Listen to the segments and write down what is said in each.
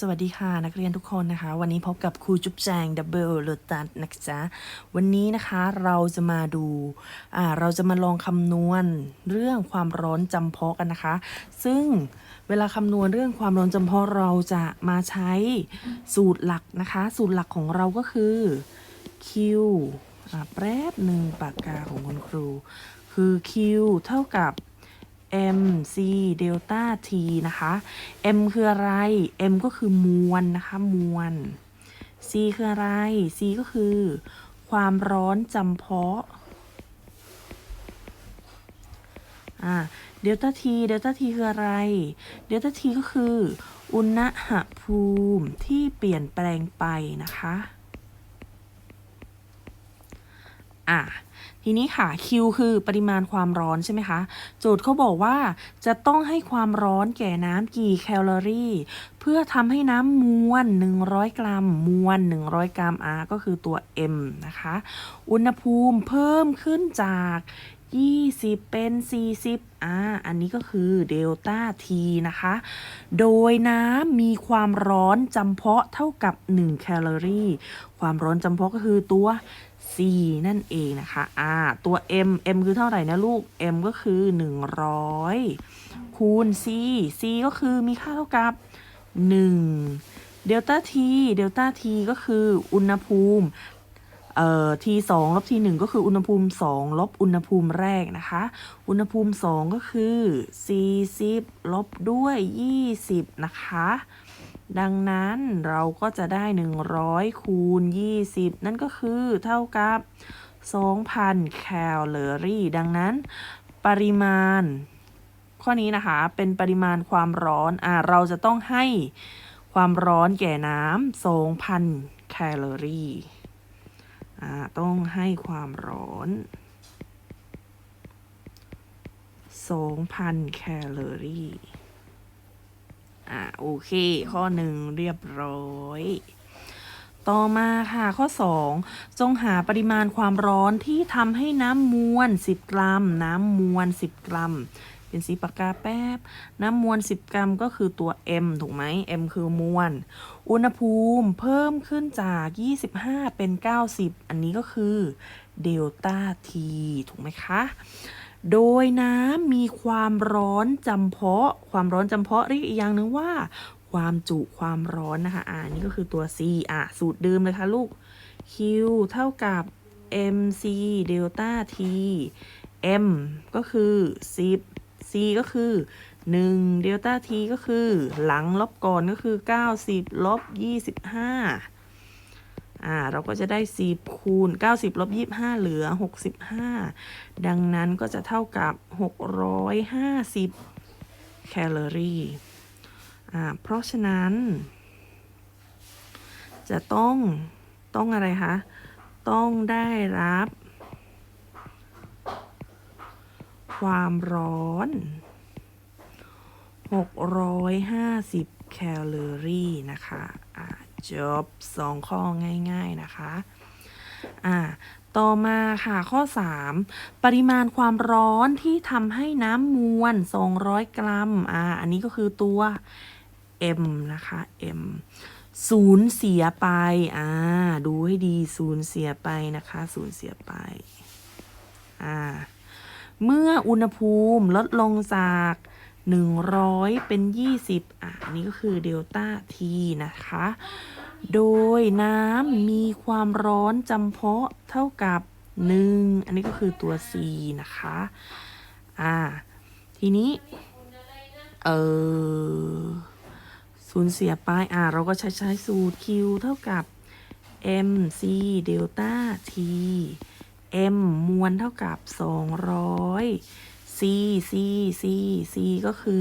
สวัสดีค่ะนักเรียนทุกคนนะคะ วันนี้พบกับครูจุ๊บแจงดับเบิลโลตัสนะจ๊ะวันนี้นะคะเราจะมาดูอ่าเราจะมาลองคำนวณเรื่องความร้อนจำเพาะกันนะคะ ซึ่งเวลาคำนวณเรื่องความร้อนจำเพาะเราจะมาใช้สูตรหลักนะคะ สูตรหลักของเราก็คือ Q อ่าแป๊บหนึ่งปากกาของคุณครู คือ Q เท่ากับ m c เดลต้า t นะคะ m คืออะไร m ก็คือมวลนะคะ มวล c คืออะไร c ก็คือ ความร้อนจำเพาะอ่าเดลต้า t เดลต้า t คืออะไร เดลต้า t ก็คือ อุณหภูมิที่เปลี่ยนแปลงไปนะคะ อะ ทีนี้ค่ะ Q คือปริมาณความร้อนใช่ไหมคะ โจทย์เขาบอกว่าจะต้องให้ความร้อนแก่น้ำกี่แคลอรี่ เพื่อทำให้น้ำมวล 100 กรัม มวล 100 กรัม R ก็คือตัว M นะคะ อุณหภูมิเพิ่มขึ้นจาก 20 เป็น 40อ่าอันนี้ก็คือเดลต้า T นะคะ โดยน้ำมีความร้อนจำเพาะเท่ากับ 1 แคลอรี่ ความร้อนจำเพาะก็คือตัว C นั่นเองนะคะอ่าตัว M M คือเท่าไหร่นะลูก M ก็คือ 100 คูณ C C ก็คือมีค่าเท่ากับ 1 เดลต้า T เดลต้า T ก็คืออุณหภูมิเอ่อ T 2ลบ T 1ก็คืออุณหภูมิ 2 ลบอุณหภูมิแรกนะคะ อุณหภูมิ 2 ก็คือ 40 ลบด้วย 20 นะคะ ดังนั้นเราก็จะได้ 100 คูณ 20 นั่นก็คือเท่ากับ 2,000 แคลอรี่ ดังนั้นปริมาณ ข้อนี้นะคะเป็นปริมาณความร้อนอ่าเราจะต้องให้ความร้อนแก่น้ำ2,000 แคลอรี่อ่าต้องให้ความร้อน 2,000 แคลอรี่ อ่าโอเค ข้อหนึ่งเรียบร้อย ต่อมาค่ะข้อ 2 จงหาปริมาณความร้อนที่ทำให้น้ำมวล 10 กรัม น้ำมวล 10 กรัม เป็นสีปากกาแป๊บ น้ำมวล 10 กรัมก็คือตัว m ถูกไหม m คือมวล อุณหภูมิเพิ่มขึ้นจาก 25 เป็น 90 อันนี้ก็คือเดลต้า t ถูกไหมคะ โดยน้ำมีความร้อนจำเพาะ ความร้อนจำเพาะเรียกอีกอย่างหนึ่งว่า ความจุความร้อนนะคะอ่านี่ก็คือตัว C อะสูตรเดิมเลยค่ะลูก Q เท่ากับ mc เดลต้า t m ก็คือ 10 c ก็คือ1เดลต้า t ก็คือ หลังลบก่อนก็คือ 90ลบ25 อ่าเราก็จะได้ 10 คูณ 90ลบ25 เหลือ 65 ดังนั้นก็จะเท่ากับ 650 แคลอรี่อ่าเพราะฉะนั้น จะต้องต้องอะไรคะ ต้องได้รับ ความร้อน 650 แคลอรี่นะคะอ่า จบสองข้อง่าย ๆนะคะอ่าต่อมาค่ะข้อ 3 ปริมาณความร้อนที่ทำให้น้ำมวล 200 กรัมอ่าอันนี้ก็คือตัว M นะคะ M สูญเสียไป อ่า ดูให้ดีสูญเสียไปนะคะสูญเสียไป อ่า เมื่ออุณหภูมิลดลงจาก 100 เป็น 20 อะอันนี้ก็คือเดลต้า T นะคะ โดยน้ำมีความร้อนจำเพาะเท่ากับ 1 อันนี้ก็คือตัว C นะคะ อ่า ทีนี้ เออสูญเสียไป อ่า เราก็ใช้ใช้สูตร Q เท่ากับ mc เดลต้า t m มวลเท่ากับ 200 c c c c ก็คือ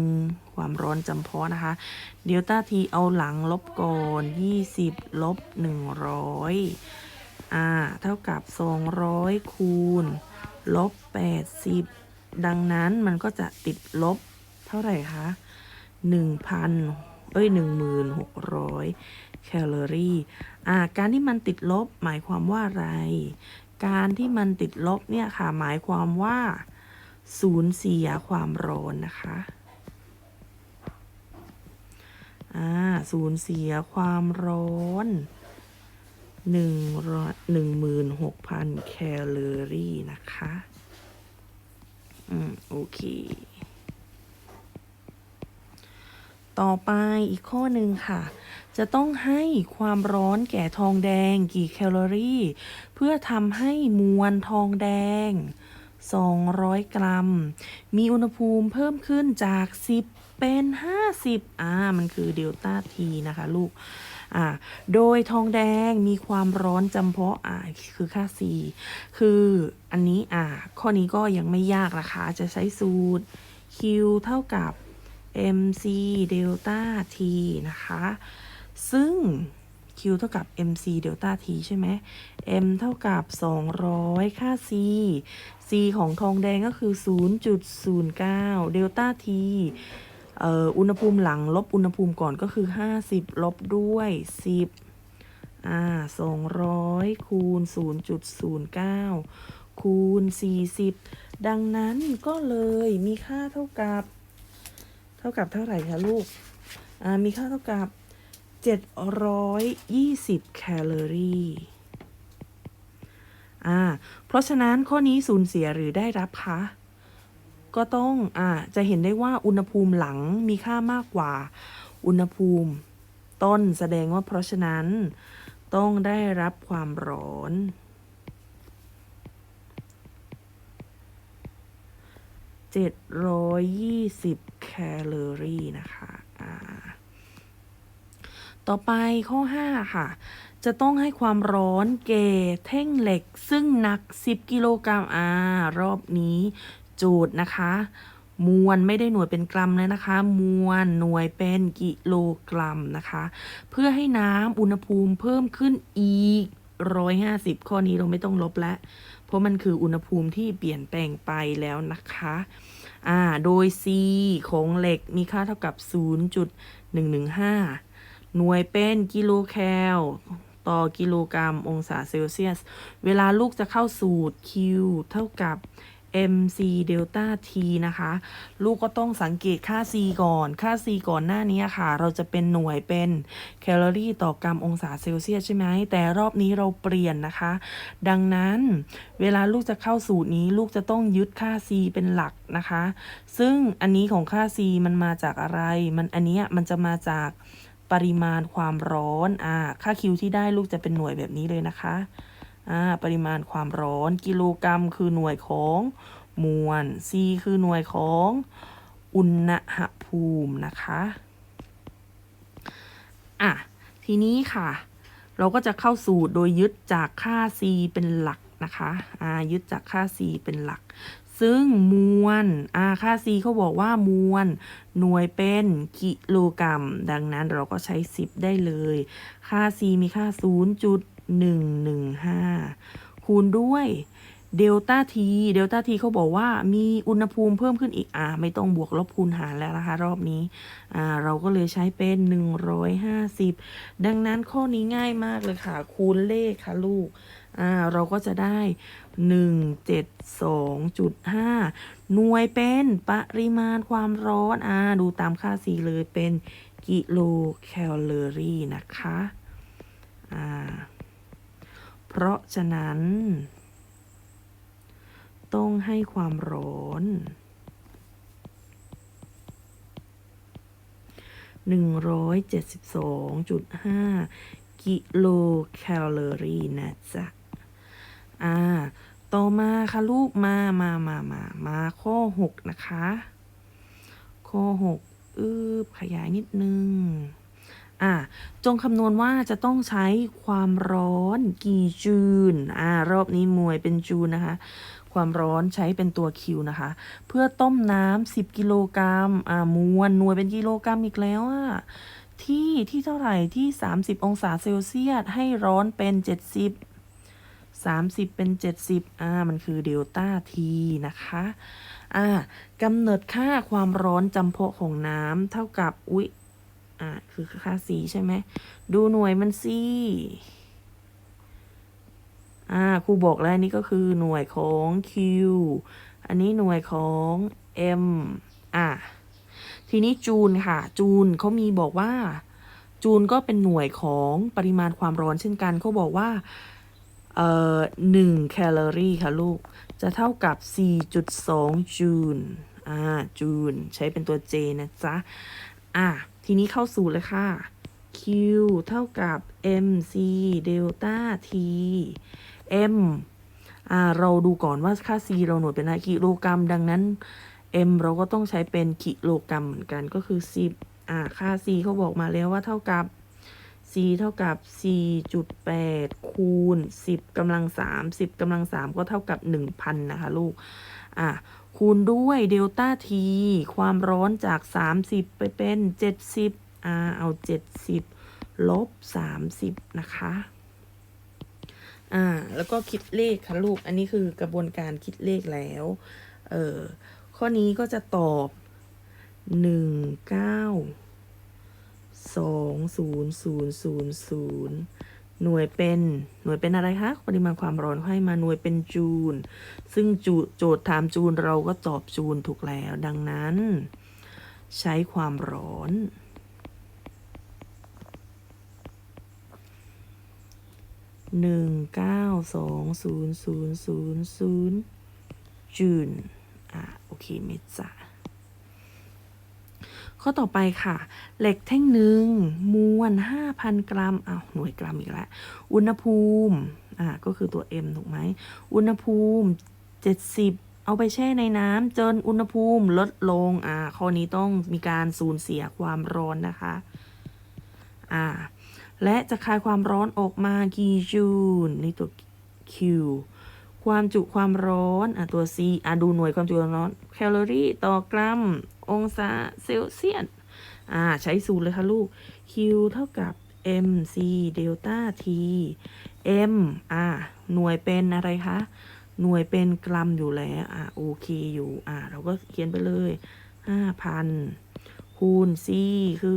1 ความร้อนจำเพาะนะคะ เดลต้า t เอาหลังลบก่อน 20 ลบ 100 อ่า เท่ากับ 200 คูณ ลบ 80 ดังนั้นมันก็จะติดลบเท่าไหร่คะ 1,000 เอ้ย 1,600 แคลอรี่ อ่า การที่มันติดลบหมายความว่าอะไร การที่มันติดลบเนี่ยค่ะ หมายความว่า สูญเสียความร้อนนะคะอ่าสูญเสียความร้อนหนึ่งร้อยหนึ่งหมื่นหกพันแคลอรี่นะคะ อืม โอเค ต่อไปอีกข้อหนึ่งค่ะ จะต้องให้ความร้อนแก่ทองแดงกี่แคลอรี่ เพื่อทำให้มวลทองแดง 200 กรัม มีอุณหภูมิเพิ่มขึ้นจาก 10 เป็น 50 อ่า มันคือเดลต้าทีนะคะลูก อ่า โดยทองแดงมีความร้อนจำเพาะ อ่า คือค่า C คืออันนี้ อ่า ข้อนี้ก็ยังไม่ยากนะคะ จะใช้สูตร Q เท่ากับ mc เดลต้า t นะคะ ซึ่ง q เท่ากับ mc เดลต้า t ใช่ไหม m เท่ากับ 200 ค่า c c ของทองแดงก็คือ 0.09 เดลต้า t อุณหภูมิหลังลบอุณหภูมิก่อนก็คือ 50 ลบด้วย 10 อ่า 200 คูณ 0.09 คูณ 40 ดังนั้นก็เลยมีค่าเท่ากับ เท่ากับเท่าไหร่คะลูก อ่า มีค่าเท่ากับ 720 แคลอรี่ อ่าเพราะฉะนั้นข้อนี้สูญเสียหรือได้รับคะก็ต้องอ่าจะเห็นได้ว่าอุณหภูมิหลังมีค่ามากกว่า อุณหภูมิ ต้นแสดงว่าเพราะฉะนั้น ต้องได้รับความร้อน720แคลอรี่นะคะ อ่า ต่อไปข้อ 5 ค่ะ จะต้องให้ความร้อนเกแท่งเหล็ก ซึ่งหนัก 10 กิโลกรัมอ่ารอบนี้โจทย์นะคะ มวลไม่ได้หน่วยเป็นกรัมเลยนะคะ มวลหน่วยเป็นกิโลกรัมนะคะ เพื่อให้น้ำอุณหภูมิเพิ่มขึ้นอีก150ข้อนี้เราไม่ต้องลบแล้ว เพราะมันคืออุณหภูมิที่เปลี่ยนแปลงไปแล้วนะคะ อ่า โดย C ของเหล็กมีค่าเท่ากับ 0.115 หน่วยเป็นกิโลแคล ต่อกิโลกรัมองศาเซลเซียส เวลาลูกจะเข้าสูตร Q เท่ากับ mc เดลต้า t นะคะ ลูกก็ต้องสังเกตค่า c ก่อน ค่า c ก่อนหน้านี้ค่ะ เราจะเป็นหน่วยเป็นแคลอรี่ต่อกรัมองศาเซลเซียสใช่ไหม แต่รอบนี้เราเปลี่ยนนะคะ ดังนั้นเวลาลูกจะเข้าสูตรนี้ ลูกจะต้องยึดค่า c เป็นหลักนะคะ ซึ่งอันนี้ของค่า c มันมาจากอะไร มันอันนี้มันจะมาจาก ปริมาณความร้อนอ่าค่า Q ที่ได้ลูกจะเป็นหน่วยแบบนี้เลยนะคะอ่าปริมาณความร้อน กิโลกรัมคือหน่วยของมวล C คือหน่วยของอุณหภูมินะคะอะทีนี้ค่ะ เราก็จะเข้าสูตรโดยยึดจากค่า C เป็นหลักนะคะอ่ายึดจากค่า C เป็นหลัก ซึ่งมวลอาค่า C เขาบอกว่ามวลหน่วยเป็นกิโลกรัม ดังนั้นเราก็ใช้ 10 ได้เลย ค่า C มีค่า 0.115 คูณด้วย เดลต้าทีเดลต้าทีเขาบอกว่ามีอุณหภูมิเพิ่มขึ้นอีกอ่าไม่ต้องบวกลบคูณหารแล้วนะคะ รอบนี้อ่าเราก็เลยใช้เป็น 150 ดังนั้นข้อนี้ง่ายมากเลยค่ะ คูณเลขค่ะลูกอ่าเราก็จะได้ 172.5 หน่วยเป็นปริมาณความร้อนอ่าดูตามค่า C เลยเป็นกิโลแคลอรี่นะคะอ่าเพราะฉะนั้น ต้องให้ความร้อน 172.5 กิโลแคลอรี่นะจ๊ะ อ่า ต่อมาค่ะลูกมามามามามาข้อ 6 นะคะ ข้อ 6 อืบขยายนิดนึงอ่าจงคำนวณว่าจะต้องใช้ความร้อนกี่จูลอ่ารอบนี้มวยเป็นจูลนะคะ ความร้อนใช้เป็นตัวคิวนะคะ เพื่อต้มน้ำ10กิโลกรัมอ่ามวลหน่วยเป็นกิโลกรัมอีกแล้วอะที่ที่เท่าไหร่ที่ 30 องศาเซลเซียสให้ร้อนเป็น 70 30 เป็น 70อ่ามันคือเดลต้าทีนะคะอ่ากำเนิดค่าความร้อนจำเพาะของน้ำเท่ากับอุ๊ยอ่าคือค่า C ใช่ไหมดูหน่วยมัน C อ่าครูบอกแล้วนนี้ก็คือหน่วยของ Q อันนี้หน่วยของ M อ่าทีนี้จูลค่ะ จูลเขามีบอกว่า จูลก็เป็นหน่วยของปริมาณความร้อนเช่นกันเขาบอกว่าเอ่อหนึ่งแคลอรี่ค่ะลูก จะเท่ากับ 4.2 จูลอ่าจูลใช้เป็นตัว J นะจ๊ะ อะ ทีนี้เข้าสู่เลยค่ะ Q เท่ากับ mc เดลต้า t m อ่าเราดูก่อนว่าค่า c เราหน่วยเป็นอะไรกิโลกรัม ดังนั้น m เราก็ต้องใช้เป็นกิโลกรัมเหมือนกันก็คือ 10อ่าค่า c เขาบอกมาแล้วว่าเท่ากับ c เท่ากับ 4.8 คูณ 10กำลัง 3 10กำลัง 3 ก็เท่ากับ 1,000 นะคะลูก อะ คูณด้วยเดลต้า t ความร้อนจาก 30 ไปเป็น 70 อ่า เอา 70 ลบ 30 นะคะ อ่า แล้วก็คิดเลขค่ะลูก อันนี้คือกระบวนการคิดเลขแล้ว เออข้อนี้ก็จะตอบ1 9สองศูนย์ศูนย์ศูนย์ศูนย์หน่วยเป็นหน่วยเป็นอะไรคะ ปริมาณความร้อนให้มาหน่วยเป็นจูล ซึ่งจูโจทย์ถามจูลเราก็ตอบจูลถูกแล้ว ดังนั้น ใช้ความร้อน หนึ่งเก้าสองศูนย์ศูนย์ศูนย์ศูนย์จูลอะโอเคเมจ้าข้อต่อไปค่ะ เหล็กแท่งหนึ่งมวล5,000กรัมอ้าวหน่วยกรัมอีกแล้ว อุณหภูมิอ่าก็คือตัว m ถูกไหม อุณหภูมิ70เอาไปแช่ในน้ำจนอุณหภูมิลดลงอ่าข้อนี้ต้องมีการสูญเสียความร้อนนะคะ อ่า และจะคายความร้อนออกมากี่จูลนี่ตัว Q ความจุความร้อนอะตัว C อะดูหน่วยความจุความร้อนแคลอรี่ต่อกรัม องศาเซลเซียสอ่าใช้สูตรเลยค่ะลูก Q เท่ากับ mc เดลต้า t m อ่าหน่วยเป็นอะไรคะ หน่วยเป็นกรัมอยู่แล้วอ่าโอเคอยู่อ่าเราก็เขียนไปเลย 5,000 คูณ c คือ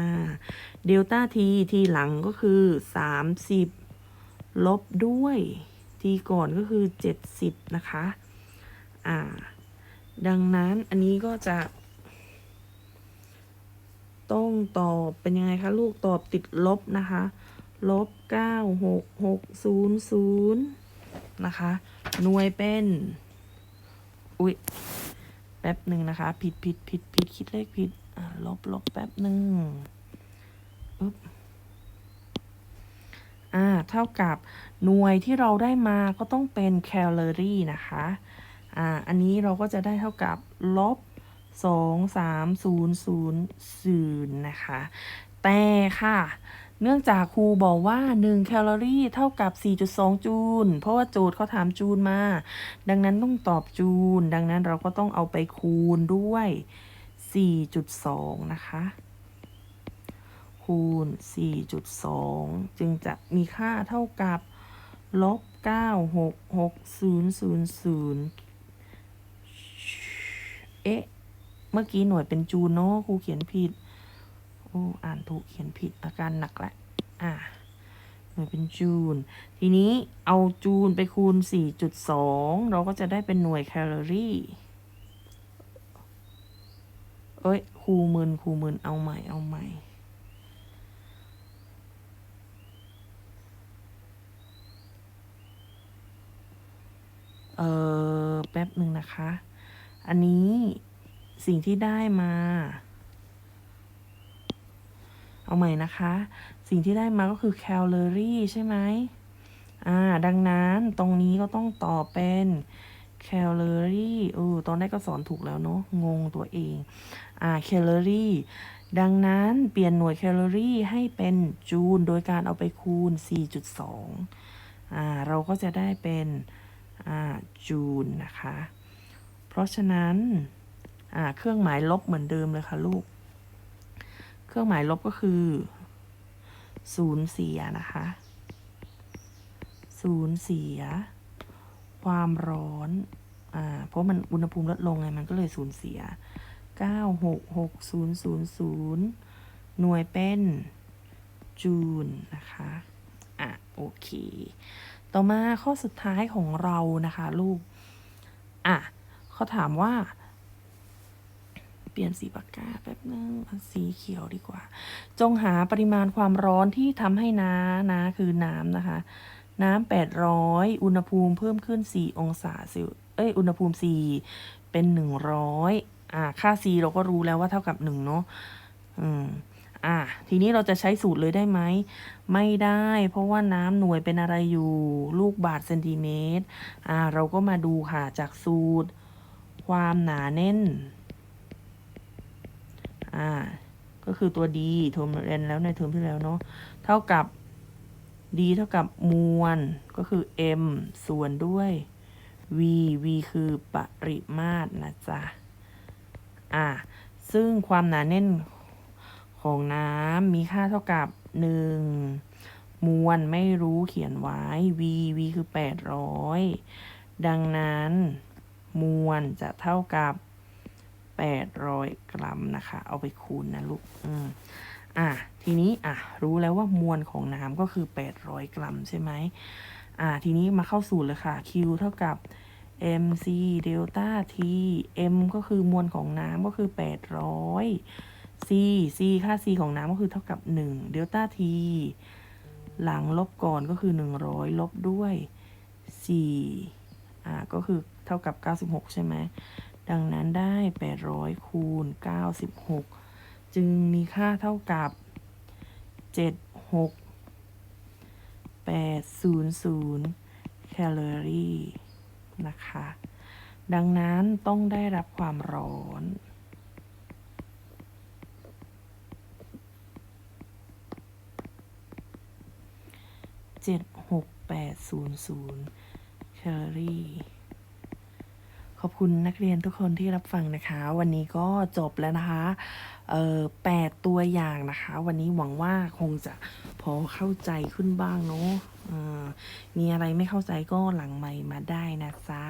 115 เดลต้า t ทีหลังก็คือ 30 ลบด้วยทีก่อนก็คือ 70 นะคะ อ่า ดังนั้นอันนี้ก็จะ ต้องตอบเป็นยังไงคะ ลูกตอบติดลบนะคะ ลบเก้าหกหกศูนย์ศูนย์นะคะ หน่วยเป็น อุ๊ย แป๊บหนึ่งนะคะ ผิดผิดผิดผิดคิดเลขผิด ลบลบแป๊บหนึ่งปึ๊บอ่าเท่ากับหน่วยที่เราได้มาก็ต้องเป็นแคลอรี่นะคะอ่าอันนี้เราก็จะได้เท่ากับลบสองสามศูนย์ศูนย์ศูนย์นะคะ แต่ค่ะ เนื่องจากครูบอกว่า 1 แคลอรี่เท่ากับ 4.2 จูล เพราะว่าโจทย์เขาถามจูลมา ดังนั้นต้องตอบจูล ดังนั้นเราก็ต้องเอาไปคูณด้วย 4.2 นะคะ คูณ 4.2 จึงจะมีค่าเท่ากับลบ966000 เอ๊ะ เมื่อกี้หน่วยเป็นจูลเนาะครูเขียนผิด โอ้ อ่านถูกเขียนผิดอาการหนักละ อ่าหน่วยเป็นจูล ทีนี้เอาจูลไปคูณ 4.2 เราก็จะได้เป็นหน่วยแคลอรี่ เอ้ยครูมึนครูมึนเอาใหม่เอาใหม่ เออแป๊บหนึ่งนะคะ อันนี้สิ่งที่ได้มาเอาใหม่นะคะ สิ่งที่ได้มาก็คือแคลอรี่ใช่ไหมอ่า ดังนั้นตรงนี้ก็ต้องต่อเป็นแคลอรี่เออตอนแรกก็สอนถูกแล้วเนาะงงตัวเอง แคลอรี่ ดังนั้นเปลี่ยนหน่วยแคลอรี่ให้เป็นจูล โดยการเอาไปคูณ 4.2อ่าเราก็จะได้เป็นอ่าจูลนะคะ เพราะฉะนั้นอ่าเครื่องหมายลบเหมือนเดิมเลยค่ะลูก เครื่องหมายลบก็คือศูนย์เสียนะคะศูนย์เสีย ความร้อนอ่าเพราะมันอุณหภูมิลดลงไงมันก็เลยสูญเสีย 96600 หน่วยเป็นจูลนะคะ อะ โอเค ต่อมาข้อสุดท้ายของเรานะคะลูก อะเขาถามว่า เปลี่ยนสีปากกาแป๊บนึงเอาสีเขียวดีกว่า จงหาปริมาณความร้อนที่ทำให้น้านะคือน้ำนะคะ น้ำ800 อุณหภูมิเพิ่มขึ้น 4 องศาเซลเอ้ย อุณหภูมิ 4 เป็น 100 อ่า ค่า C เราก็รู้แล้วว่าเท่ากับ1เนาะอืมอ่า ทีนี้เราจะใช้สูตรเลยได้ไหม ไม่ได้ เพราะว่าน้ำหน่วยเป็นอะไรอยู่ ลูกบาทเซนติเมตร อ่า เราก็มาดูค่ะจากสูตร ความหนาแน่น อ่า ก็คือตัวดีเทอมเรียนแล้วในเทอมที่แล้วเนาะ เท่ากับ d เท่ากับมวล ก็คือ m ส่วนด้วย v v คือปริมาตรนะจ๊ะ อ่าซึ่งความหนาแน่นของน้ำมีค่าเท่ากับ 1 มวลไม่รู้เขียนไว้ v v คือ 800 ดังนั้น มวลจะเท่ากับ 800 กรัมนะคะ เอาไปคูณนะลูกอืมอะทีนี้อะรู้แล้วว่ามวลของน้ำก็คือ 800 กรัมใช่ไหมอะทีนี้มาเข้าสูตรเลยค่ะ Q เท่ากับ mc เดลต้า t m ก็คือมวลของน้ำก็คือ 800 c c ค่า c ของน้ำก็คือเท่ากับ1เดลต้า t หลังลบก่อนก็คือ 100 ลบด้วย4อะก็คือเท่ากับ 96 ใช่ไหม ดังนั้นได้ 800 คูณ 96 จึงมีค่าเท่ากับ 76 800 แคลอรี่ นะคะ ดังนั้นต้องได้รับความร้อน76800แคลอรี่ขอบคุณนักเรียนทุกคนที่รับฟังนะคะ วันนี้ก็จบแล้วนะคะเอ่อแปดตัวอย่างนะคะ วันนี้หวังว่าคงจะพอเข้าใจขึ้นบ้างเนาะ มีอะไรไม่เข้าใจก็หลังไมค์มาได้นะจ๊ะ